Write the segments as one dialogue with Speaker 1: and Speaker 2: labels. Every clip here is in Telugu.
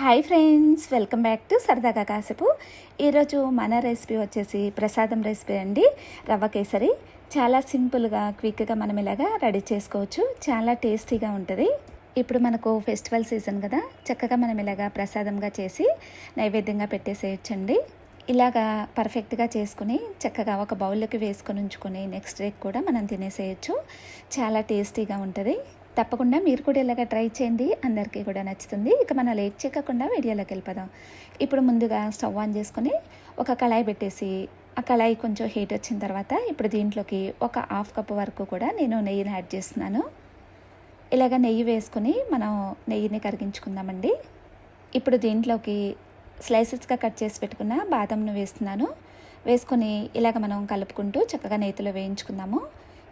Speaker 1: Hi friends welcome back to సరదాగా కాసేపు ఈరోజు మన రెసిపీ వచ్చేసి ప్రసాదం రెసిపీ అండి. రవ్వ కేసరి. చాలా సింపుల్గా క్విక్గా మనం ఇలాగా రెడీ చేసుకోవచ్చు. చాలా టేస్టీగా ఉంటుంది. ఇప్పుడు మనకు ఫెస్టివల్ సీజన్ కదా. చక్కగా మనం ఇలాగా ప్రసాదంగా చేసి నైవేద్యంగా పెట్టేసేయచ్చండి. ఇలాగా పర్ఫెక్ట్గా చేసుకుని చక్కగా ఒక బౌల్లోకి వేసుకొని ఉంచుకొని నెక్స్ట్ డేకి కూడా మనం తినేసేయచ్చు. చాలా టేస్టీగా ఉంటుంది. తప్పకుండా మీరు కూడా ఇలాగ ట్రై చేయండి. అందరికీ కూడా నచ్చుతుంది. ఇక మనం లేట్ చేయకుండా వీడియోలోకి వెళ్ళిపోదాం. ఇప్పుడు ముందుగా స్టవ్ ఆన్ చేసుకొని ఒక కళాయి పెట్టేసి ఆ కళాయి కొంచెం హీట్ వచ్చిన తర్వాత ఇప్పుడు దీంట్లోకి ఒక హాఫ్ కప్ వరకు కూడా నేను నెయ్యిని యాడ్ చేస్తున్నాను. ఇలాగ నెయ్యి వేసుకొని మనం నెయ్యిని కరిగించుకుందామండి. ఇప్పుడు దీంట్లోకి స్లైసెస్గా కట్ చేసి పెట్టుకున్న బాదంను వేస్తున్నాను. వేసుకొని ఇలాగ మనం కలుపుకుంటూ చక్కగా నేతిలో వేయించుకుందాము.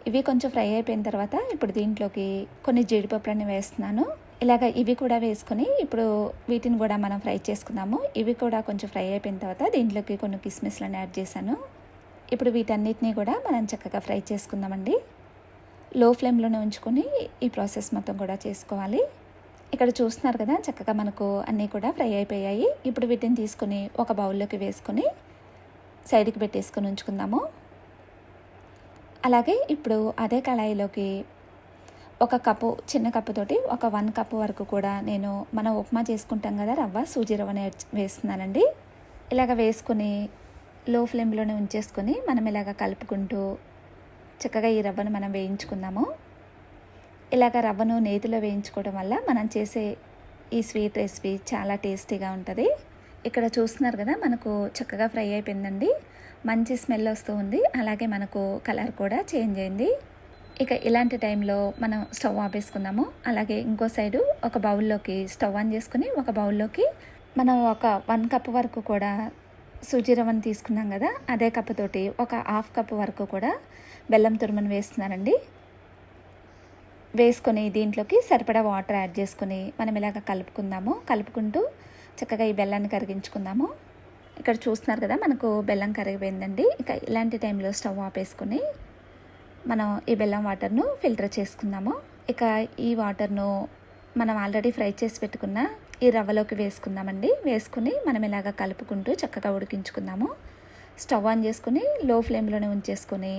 Speaker 1: ఇవి కొంచెం ఫ్రై అయిపోయిన తర్వాత ఇప్పుడు దీంట్లోకి కొన్ని జీడిపప్పులని వేస్తున్నాను. ఇలాగ ఇవి కూడా వేసుకొని ఇప్పుడు వీటిని కూడా మనం ఫ్రై చేసుకుందాము. ఇవి కూడా కొంచెం ఫ్రై అయిపోయిన తర్వాత దీంట్లోకి కొన్ని కిస్మిస్లను యాడ్ చేశాను. ఇప్పుడు వీటన్నిటిని కూడా మనం చక్కగా ఫ్రై చేసుకుందామండి. లో ఫ్లేమ్లోనే ఉంచుకొని ఈ ప్రాసెస్ మొత్తం కూడా చేసుకోవాలి. ఇక్కడ చూస్తున్నారు కదా చక్కగా మనకు అన్నీ కూడా ఫ్రై అయిపోయాయి. ఇప్పుడు వీటిని తీసుకొని ఒక బౌల్లోకి వేసుకొని సైడ్కి పెట్టేసుకొని ఉంచుకుందాము. అలాగే ఇప్పుడు అదే కళాయిలోకి ఒక కప్పు చిన్న కప్పుతోటి ఒక వన్ కప్పు వరకు కూడా నేను మనం ఉప్మా చేసుకుంటాం కదా రవ్వ సూజీ రవ్వని వేస్తున్నానండి. ఇలాగ వేసుకుని లో ఫ్లేమ్లోనే ఉంచేసుకొని మనం ఇలాగ కలుపుకుంటూ చక్కగా ఈ రవ్వను మనం వేయించుకుందాము. ఇలాగ రవ్వను నేతిలో వేయించుకోవడం వల్ల మనం చేసే ఈ స్వీట్ రెసిపీ చాలా టేస్టీగా ఉంటుంది. ఇక్కడ చూస్తున్నారు కదా మనకు చక్కగా ఫ్రై అయిపోయిందండి. మంచి స్మెల్ వస్తూ ఉంది. అలాగే మనకు కలర్ కూడా చేంజ్ అయింది. ఇక ఇలాంటి టైంలో మనం స్టవ్ ఆపేసుకుందాము. అలాగే ఇంకో సైడు ఒక బౌల్లోకి స్టవ్ ఆన్ చేసుకుని ఒక బౌల్లోకి మనం ఒక వన్ కప్ వరకు కూడా సూజీ రవ్వను తీసుకున్నాం కదా అదే కప్పుతోటి ఒక హాఫ్ కప్ వరకు కూడా బెల్లం తురుమును వేస్తున్నానండి. వేసుకొని దీంట్లోకి సరిపడా వాటర్ యాడ్ చేసుకొని మనం ఇలాగ కలుపుకుందాము. కలుపుకుంటూ చక్కగా ఈ బెల్లాన్ని కరిగించుకుందాము. ఇక్కడ చూస్తున్నారు కదా మనకు బెల్లం కరిగిపోయిందండి. ఇక ఇలాంటి టైంలో స్టవ్ ఆపేసుకుని మనం ఈ బెల్లం వాటర్ను ఫిల్టర్ చేసుకుందాము. ఇక ఈ వాటర్ను మనం ఆల్రెడీ ఫ్రై చేసి పెట్టుకున్న ఈ రవ్వలోకి వేసుకుందామండి. వేసుకుని మనం ఇలాగ కలుపుకుంటూ చక్కగా ఉడికించుకుందాము. స్టవ్ ఆన్ చేసుకుని లో ఫ్లేమ్లోనే ఉంచేసుకొని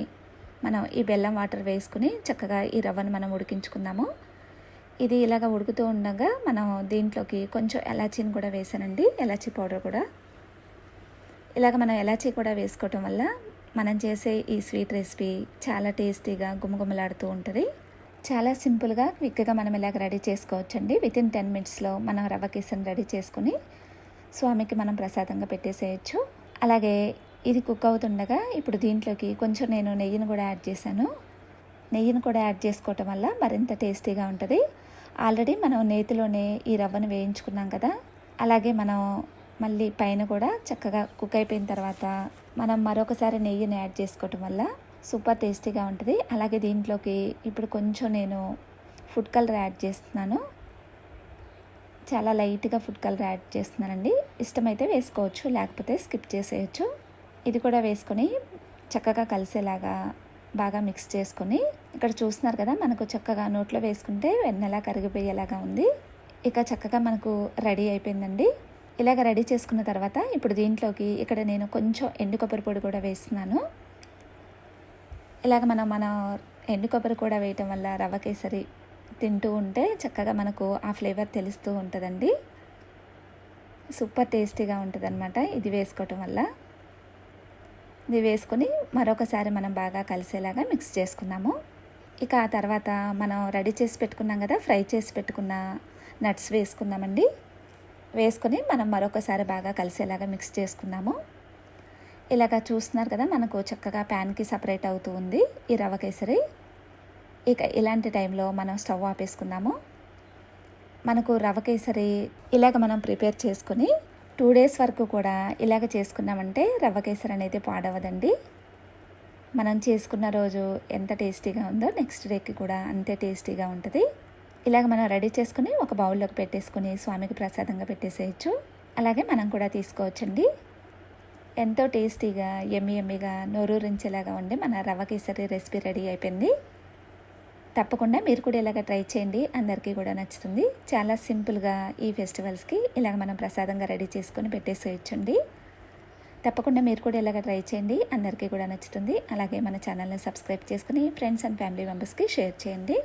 Speaker 1: మనం ఈ బెల్లం వాటర్ వేసుకుని చక్కగా ఈ రవ్వను మనం ఉడికించుకుందాము. ఇది ఇలాగ ఉడుకుతూ ఉండగా మనం దీంట్లోకి కొంచెం ఎలాచీని కూడా వేసానండి. ఎలాచీ పౌడర్ కూడా. ఇలాగ మనం ఎలాచీ కూడా వేసుకోవటం వల్ల మనం చేసే ఈ స్వీట్ రెసిపీ చాలా టేస్టీగా గుమగుమలాడుతూ ఉంటుంది. చాలా సింపుల్గా క్విక్గా మనం ఇలాగ రెడీ చేసుకోవచ్చండి. విత్ ఇన్ టెన్ మినిట్స్లో మనం రవ్వ కేసన్ రెడీ చేసుకుని స్వామికి మనం ప్రసాదంగా పెట్టేసేయచ్చు. అలాగే ఇది కుక్ అవుతుండగా ఇప్పుడు దీంట్లోకి కొంచెం నేను నెయ్యిని కూడా యాడ్ చేశాను. నెయ్యిని కూడా యాడ్ చేసుకోవటం వల్ల మరింత టేస్టీగా ఉంటుంది. ఆల్రెడీ మనం నేతిలోనే ఈ రవ్వను వేయించుకున్నాం కదా. అలాగే మనం మళ్ళీ పైన కూడా చక్కగా కుక్ అయిపోయిన తర్వాత మనం మరొకసారి నెయ్యిని యాడ్ చేసుకోవటం వల్ల సూపర్ టేస్టీగా ఉంటుంది. అలాగే దీంట్లోకి ఇప్పుడు కొంచెం నేను ఫుడ్ కలర్ యాడ్ చేస్తున్నాను. చాలా లైట్గా ఫుడ్ కలర్ యాడ్ చేస్తున్నానండి. ఇష్టమైతే వేసుకోవచ్చు లేకపోతే స్కిప్ చేసేయచ్చు. ఇది కూడా వేసుకొని చక్కగా కలిసేలాగా బాగా మిక్స్ చేసుకొని ఇక్కడ చూస్తున్నారు కదా మనకు చక్కగా నోట్లో వేసుకుంటే వెన్నెలా కరిగిపోయేలాగా ఉంది. ఇక చక్కగా మనకు రెడీ అయిపోయిందండి. ఇలాగ రెడీ చేసుకున్న తర్వాత ఇప్పుడు దీంట్లోకి ఇక్కడ నేను కొంచెం ఎండు కొబ్బరి పొడి కూడా వేస్తున్నాను. ఇలాగ మనం మన ఎండు కొబ్బరి కూడా వేయటం వల్ల రవ్వ కేసరి తింటూ ఉంటే చక్కగా మనకు ఆ ఫ్లేవర్ తెలుస్తూ ఉంటుందండి. సూపర్ టేస్టీగా ఉంటుందనమాట ఇది వేసుకోవటం వల్ల. ఇది వేసుకొని మరొకసారి మనం బాగా కలిసేలాగా మిక్స్ చేసుకుందాము. ఇక ఆ తర్వాత మనం రెడీ చేసి పెట్టుకున్నాం కదా ఫ్రై చేసి పెట్టుకున్న నట్స్ వేసుకుందామండి. వేసుకొని మనం మరొకసారి బాగా కలిసేలాగా మిక్స్ చేసుకుందాము. ఇలాగ చూస్తున్నారు కదా మనకు చక్కగా ప్యాన్కి సపరేట్ అవుతూ ఉంది ఈ రవ్వ కేసరి. ఇక ఇలాంటి టైంలో మనం స్టవ్ ఆపేసుకుందాము. మనకు రవ్వ కేసరి ఇలాగ మనం ప్రిపేర్ చేసుకొని టూ డేస్ వరకు కూడా ఇలాగ చేసుకున్నామంటే రవ్వ కేసరి అనేది పాడవదండి. మనం చేసుకున్న రోజు ఎంత టేస్టీగా ఉందో నెక్స్ట్ డేకి కూడా అంతే టేస్టీగా ఉంటుంది. ఇలాగ మనం రెడీ చేసుకుని ఒక బౌల్లోకి పెట్టేసుకుని స్వామికి ప్రసాదంగా పెట్టేసేయచ్చు. అలాగే మనం కూడా తీసుకోవచ్చండి. ఎంతో టేస్టీగా ఎమ్మి ఎమ్మిగా నోరూరించేలాగా ఉండి మన రవ్వ కేసరి రెసిపీ రెడీ అయిపోయింది. తప్పకుండా మీరు కూడా ఇలాగ ట్రై చేయండి. అందరికీ కూడా నచ్చుతుంది. చాలా సింపుల్గా ఈ ఫెస్టివల్స్కి ఇలాగ మనం ప్రసాదంగా రెడీ చేసుకొని పెట్టేసేయచ్చండి. తప్పకుండా మీరు కూడా ఇలాగ ట్రై చేయండి. అందరికీ కూడా నచ్చుతుంది. అలాగే మన ఛానల్ని సబ్స్క్రైబ్ చేసుకుని ఫ్రెండ్స్ అండ్ ఫ్యామిలీ మెంబర్స్కి షేర్ చేయండి.